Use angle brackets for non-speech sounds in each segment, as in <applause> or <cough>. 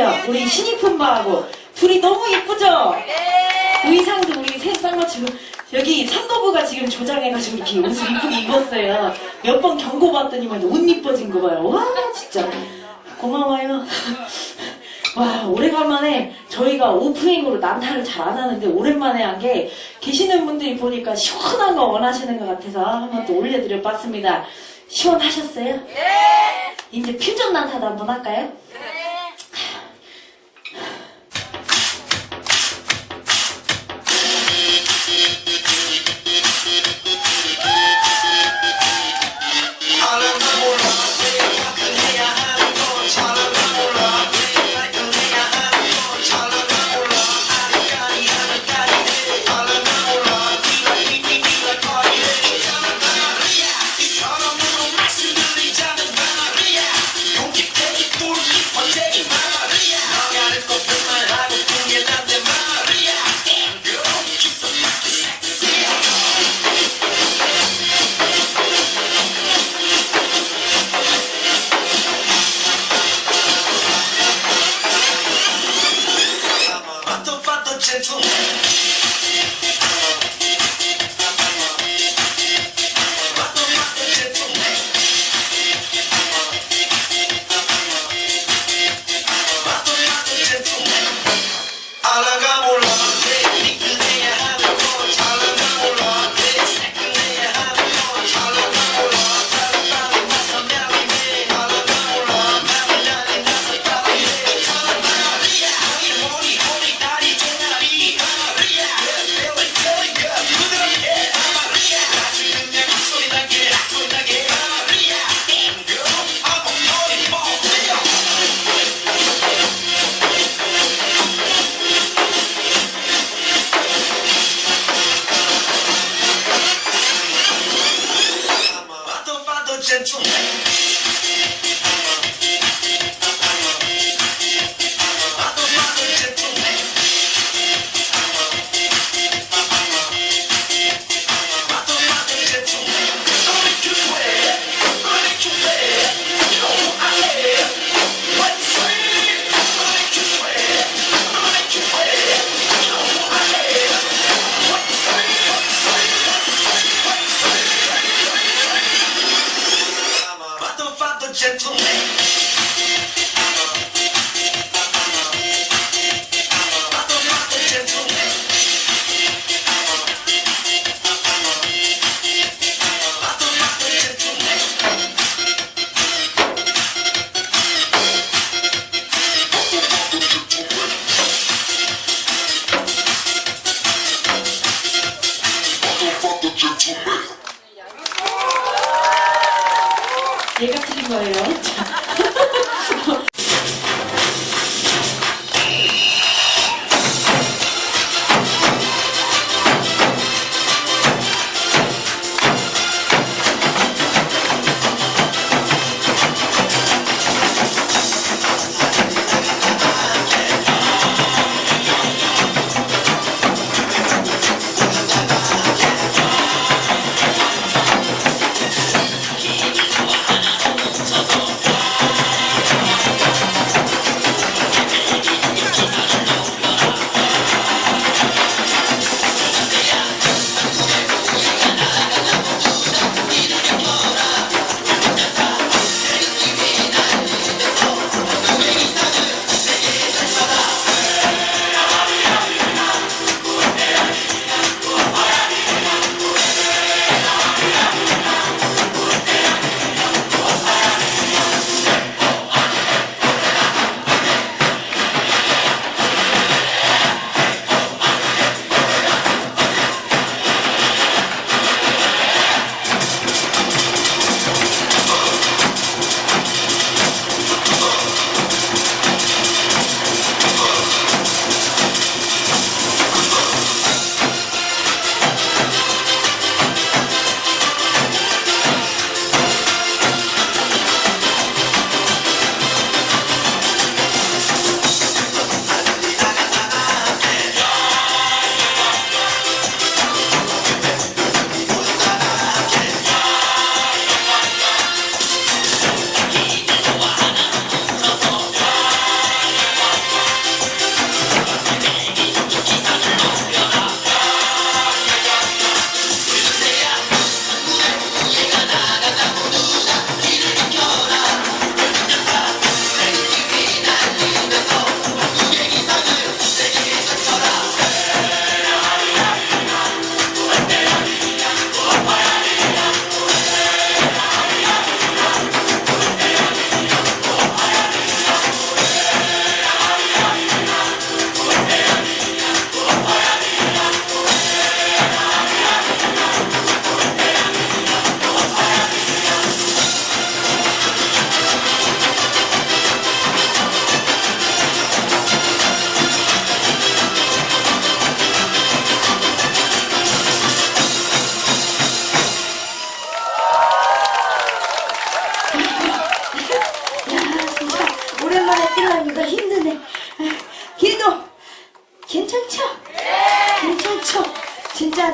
봐주세요. 우리 신이 품바하고 둘이 너무 이쁘죠? 의상도 우리 새 쌍맞추고 여기 삼도부가 지금 조장해가지고 이렇게 옷을 이쁘게 입었어요. 몇 번 경고받더니만 옷 이뻐진 거 봐요. 와 진짜 고마워요. <laughs> 와 오래간만에 저희가 오프닝으로 난타를 잘 안 하는데 오랜만에 한 게 계시는 분들이 보니까 시원한 거 원하시는 것 같아서 한번 또 올려드려 봤습니다. 시원하셨어요? 네. 이제 퓨전 난타도 한번 할까요?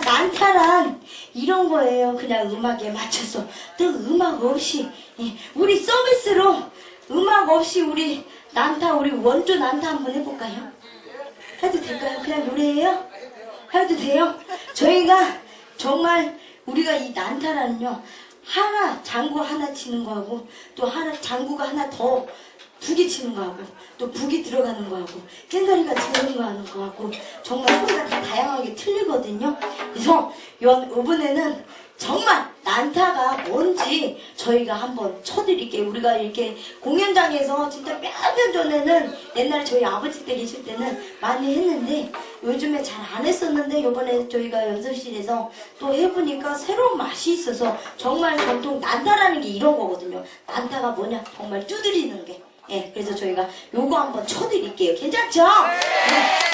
난타란 이런 거예요. 그냥 음악에 맞춰서 또 음악 없이 예, 우리 서비스로 음악 없이 우리 난타 우리 원조 난타 한번 해볼까요? 해도 될까요? 그냥 노래예요? 해도 돼요? 저희가 정말 우리가 이 난타라는요 하나 장구 하나 치는 거하고 또 하나 장구가 하나 더 북이 치는 거하고 또 북이 들어가는 거하고 깽가리가 들어가는 거 하는 거하고 정말 소리가 다 다양하게 틀리거든요. 그래서 요 이번에는 정말 난타가 뭔지 저희가 한번 쳐드릴게요. 우리가 이렇게 공연장에서 진짜 몇 년 전에는 옛날에 저희 아버지 때 계실 때는 많이 했는데 요즘에 잘 안 했었는데 요번에 저희가 연습실에서 또 해보니까 새로운 맛이 있어서 정말 전통 난타라는 게 이런 거거든요. 난타가 뭐냐? 정말 두드리는 게. 예, 그래서 저희가 요거 한번 쳐드릴게요. 괜찮죠?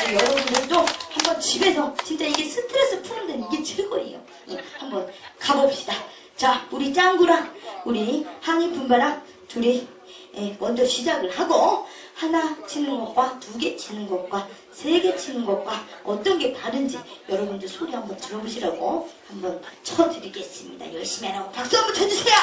네, 여러분들도 한번 집에서 진짜 이게 스트레스 푸는 데는 이게 최고예요. 예, 한번 가봅시다. 자, 우리 짱구랑 우리 항이품바랑 둘이 예, 먼저 시작을 하고 하나 치는 것과 두 개 치는 것과 세 개 치는 것과 어떤 게 다른지 여러분들 소리 한번 들어보시라고 한번 쳐드리겠습니다. 열심히 하라고 박수 한번 쳐주세요.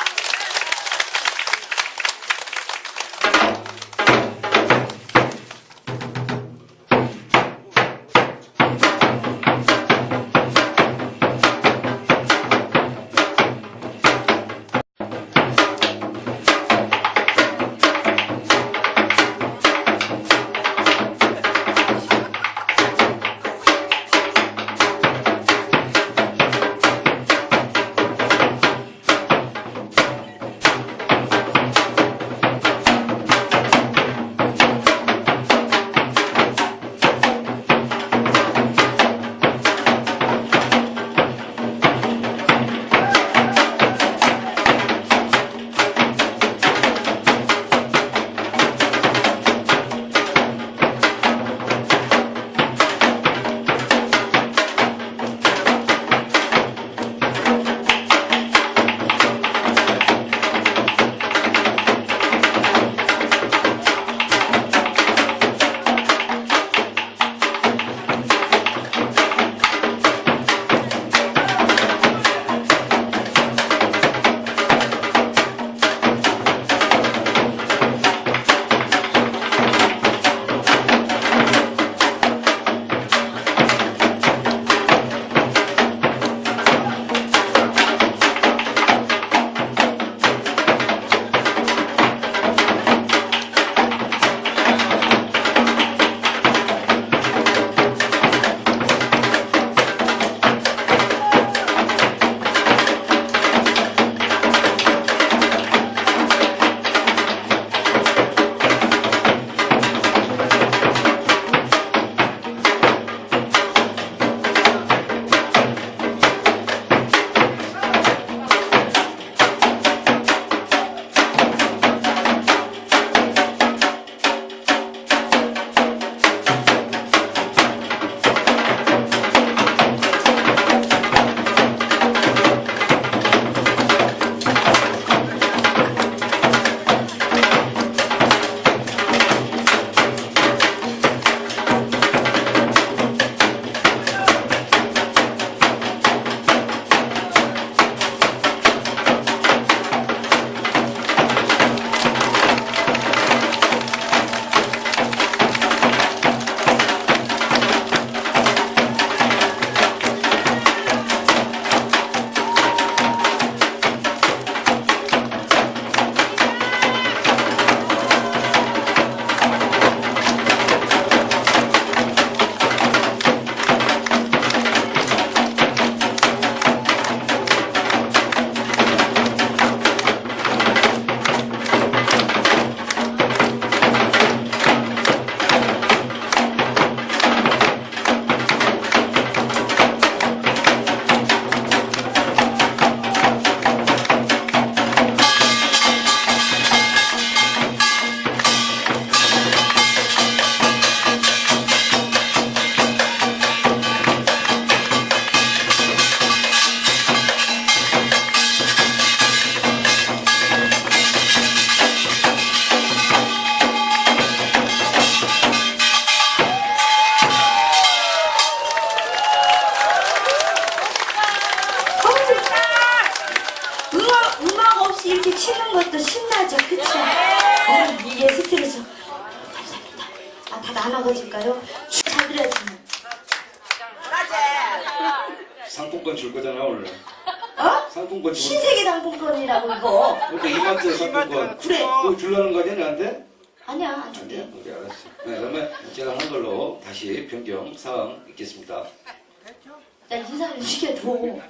나 인사를 시켜줘.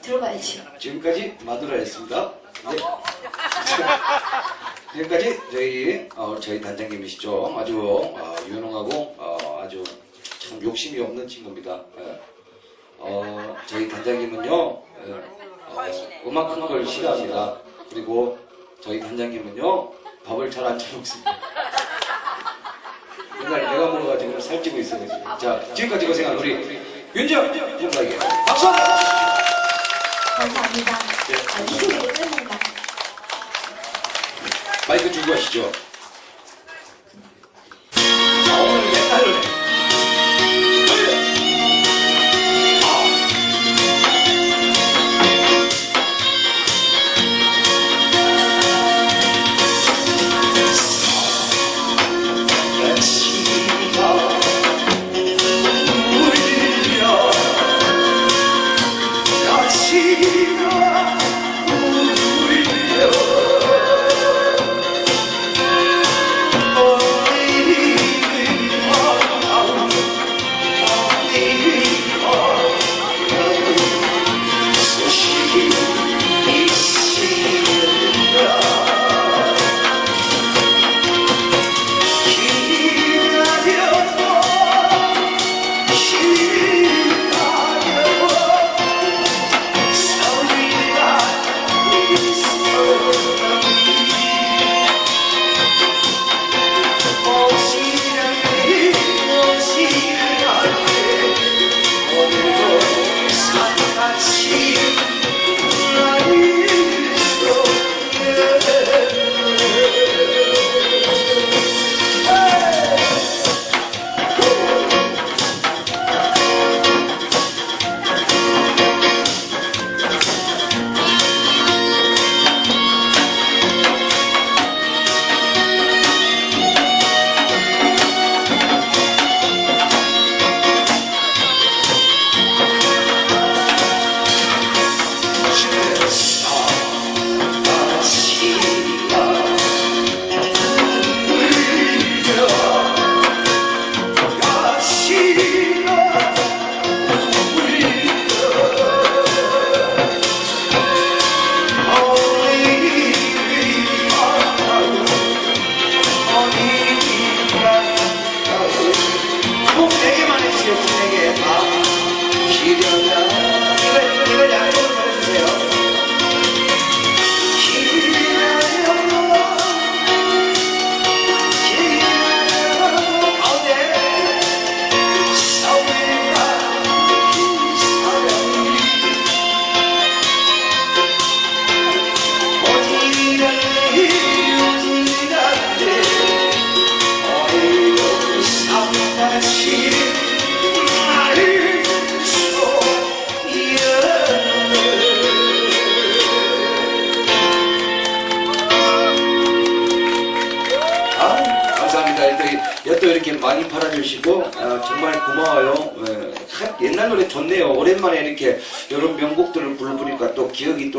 들어가야지. 지금까지 마누라였습니다. 네. <laughs> 지금까지 저희 어, 저희 단장님이시죠. 아주 어, 유능하고 어, 아주 참 욕심이 없는 친구입니다. 예. 어, 저희 단장님은요 예, 어, 음악 하는 걸 싫어합니다. 그리고 저희 단장님은요 밥을 잘 안 처먹습니다. 맨날 <laughs> 내가 먹어가지고 살찌고 있어요. 자 지금까지 고생한 우리 윤정 윤정에게 박수! 감사합니다. 네. 아, 이 소리를 끝낸다. 마이크 주고 하시죠.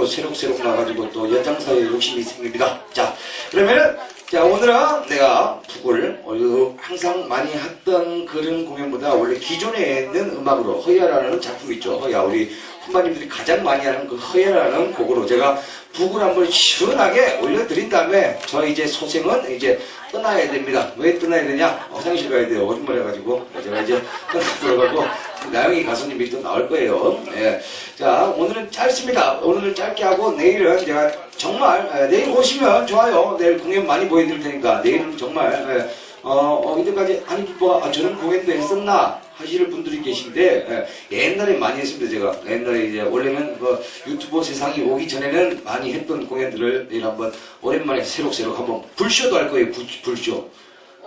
또 새록새록 나가지고 또 연장사에 욕심이 생깁니다. 자, 그러면은 자 오늘은 내가 북을 어, 항상 많이 했던 그런 공연보다 원래 기존에 있는 음악으로 허야라는 작품 있죠. 허야 우리 후반님들이 가장 많이 하는 그 허야라는 곡으로 제가 북을 한번 시원하게 올려드린 다음에 저 이제 소생은 이제 떠나야 됩니다. 왜 떠나야 되냐? 화장실 가야 돼요. 오줌 마려 가지고 제가 이제 떠나 들어가고 나영이 가수님이 또 나올 거예요. 예. 자 오늘은 짧습니다. 오늘은 짧게 하고 내일은 제가 정말 예, 내일 오시면 좋아요. 내일 공연 많이 보여드릴 테니까 내일은 정말 예, 어, 어, 이때까지 아니 뭐 아, 저런 공연도 했었나 하시는 분들이 계신데 예, 옛날에 많이 했습니다 제가 옛날에 이제 원래는 그 유튜브 세상이 오기 전에는 많이 했던 공연들을 내일 한번 오랜만에 새록새록 한번 불쇼도 할 거예요 불, 불쇼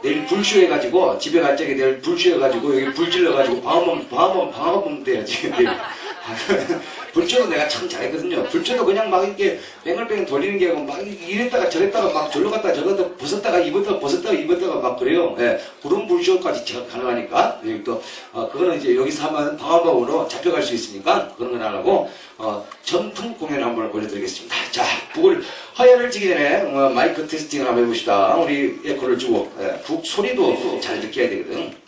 내일 불쇼 해가지고 집에 갈 적에 내일 불쇼 해가지고 여기 불 질러가지고 방화범 방화범 방화범 돼야지 <laughs> 불쇼도 내가 참 잘했거든요 불쇼도 그냥 막 이렇게 뺑글뺑글 돌리는 게 아니고 막 이랬다가 저랬다가 막 절로 갔다가 저것도 벗었다가 입었다가 벗었다가 입었다가 막 그래요 예, 풀쇼까지 저- 가능하니까 여기 또 어, 그거는 이제 여기서 하면 방화범으로 잡혀갈 수 있으니까 그런 건 안 하고 어, 전통 공연 한번 올려드리겠습니다. 자, 북을 허야를 지기 전에 어, 마이크 테스팅을 한번 해봅시다. 우리 에코를 주고 예, 북 소리도 잘 느껴야 되거든.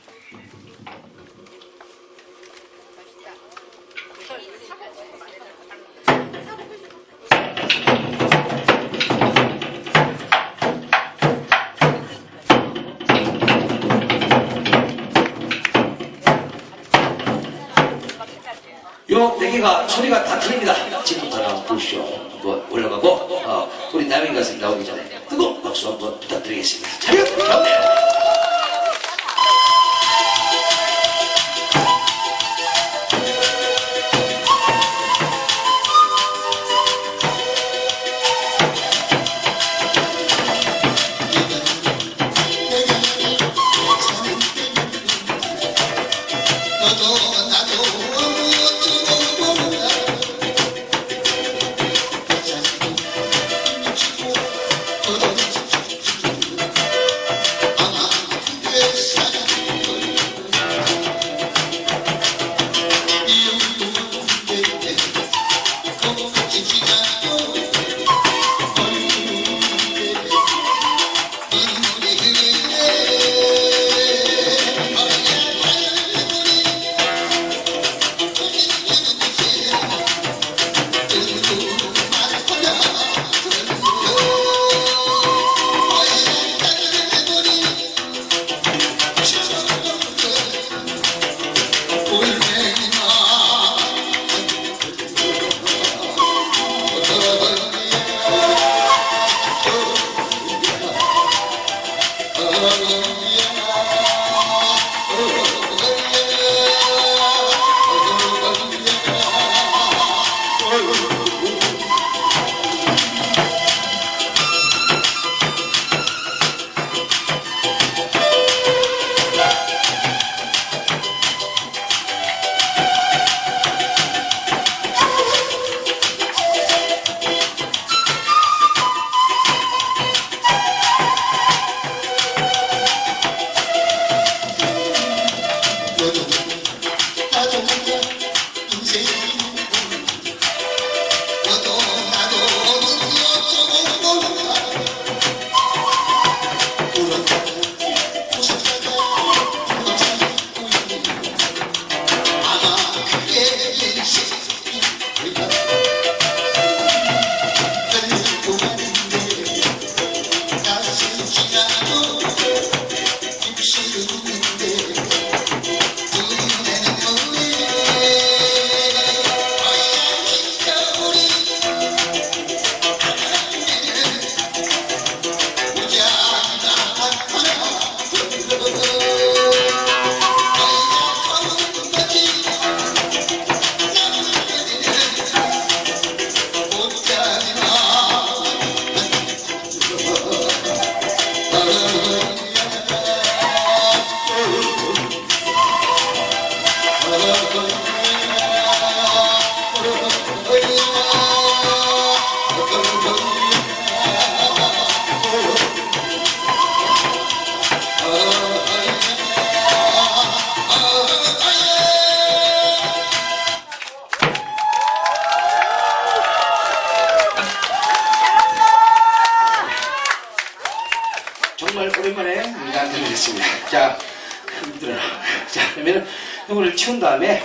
치운 다음에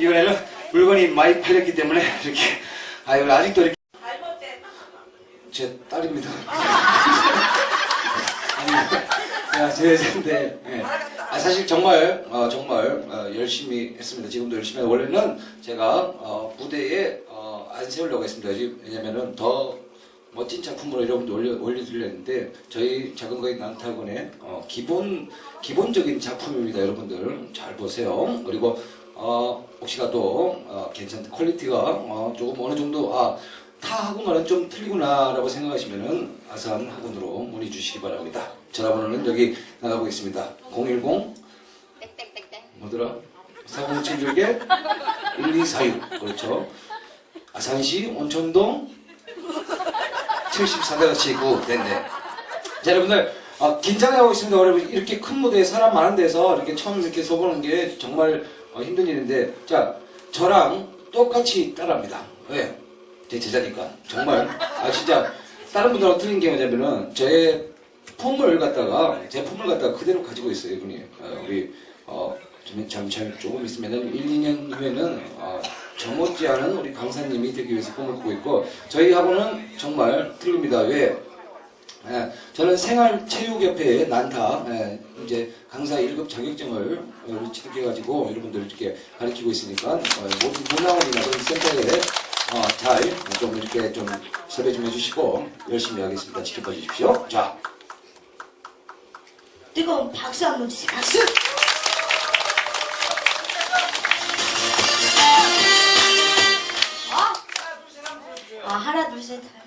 이번에는 물건이 많이 팔렸기 때문에 이렇게 아 이걸 아직도 이렇게 제 딸입니다. 야, 제 여자인데 예. 아, 사실 정말 어, 정말 어, 열심히 했습니다. 지금도 열심히 해요. 원래는 제가 어, 무대에 어, 안 세우려고 했습니다. 왜냐면은 더 멋진 작품으로 여러분들 올려, 올려드리려는데 저희 작은 거인 난타군의 어, 기본 기본적인 작품입니다. 여러분들 잘 보세요. 그리고 어, 혹시라도 어, 괜찮다 퀄리티가 어, 조금 어느 정도 아 타하고만은 좀 틀리구나라고 생각하시면은 아산 학원으로 문의 주시기 바랍니다. 전화번호는 여기 나가고 있습니다. 010 뭐더라? 4076에 1246 그렇죠. 아산시 온천동 74-9 됐네. 자 여러분들 아, 긴장하고 있습니다. 여러분 이렇게 큰 무대에 사람 많은 데서 이렇게 처음 이렇게 서보는 게 정말 어, 힘든 일인데 자 저랑 똑같이 따라합니다. 왜? 제 제자니까 정말 아 진짜 다른 분들하고 틀린 게 뭐냐면은 제 폼을 갖다가 제 폼을 갖다가 그대로 가지고 있어요 이분이 어, 우리 어 좀, 참, 참 조금 있으면은 1, 2년 후에는 어, 저 못지 않은 우리 강사님이 되기 위해서 꿈을 꾸고 있고 저희하고는 정말 틀립니다. 왜? 예, 저는 생활체육협회의 난타 예, 이제 강사 1급 자격증을 어, 취득해가지고 여러분들 이렇게 가르치고 있으니까 어, 모든 문화원이나 센터에 어, 잘좀 이렇게 좀 섭외 좀 해주시고 열심히 하겠습니다. 지켜봐 주십시오. 자. 뜨거운 박수 한번 주세요. 박수! 아, 하나, 둘, 셋.